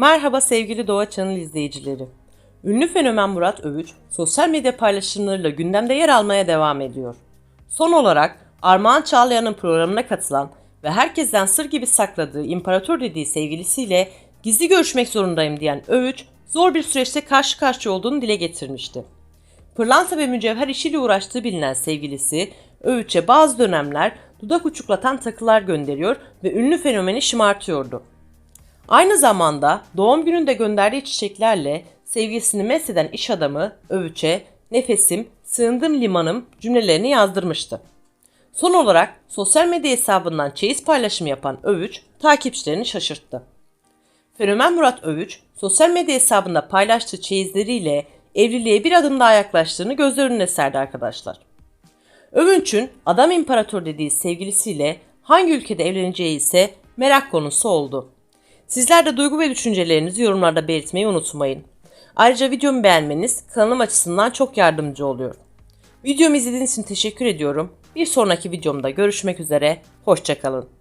Merhaba sevgili Doğa Channel izleyicileri. Ünlü fenomen Murat Övüç, sosyal medya paylaşımlarıyla gündemde yer almaya devam ediyor. Son olarak Armağan Çağlayan'ın programına katılan ve herkesten sır gibi sakladığı imparator dediği sevgilisiyle gizli görüşmek zorundayım diyen Övüç, zor bir süreçte karşı karşıya olduğunu dile getirmişti. Pırlanta ve mücevher işiyle uğraştığı bilinen sevgilisi, Övüç'e bazı dönemler dudak uçuklatan takılar gönderiyor ve ünlü fenomeni şımartıyordu. Aynı zamanda doğum gününde gönderdiği çiçeklerle sevgilisini mesleden iş adamı Övüç'e nefesim, sığındım limanım cümlelerini yazdırmıştı. Son olarak sosyal medya hesabından çeyiz paylaşımı yapan Övüç takipçilerini şaşırttı. Fenomen Murat Övüç sosyal medya hesabında paylaştığı çeyizleriyle evliliğe bir adım daha yaklaştığını gözler önüne serdi arkadaşlar. Övünç'ün adam imparator dediği sevgilisiyle hangi ülkede evleneceği ise merak konusu oldu. Sizler de duygu ve düşüncelerinizi yorumlarda belirtmeyi unutmayın. Ayrıca videomu beğenmeniz kanalım açısından çok yardımcı oluyor. Videomu izlediğiniz için teşekkür ediyorum. Bir sonraki videomda görüşmek üzere, hoşçakalın.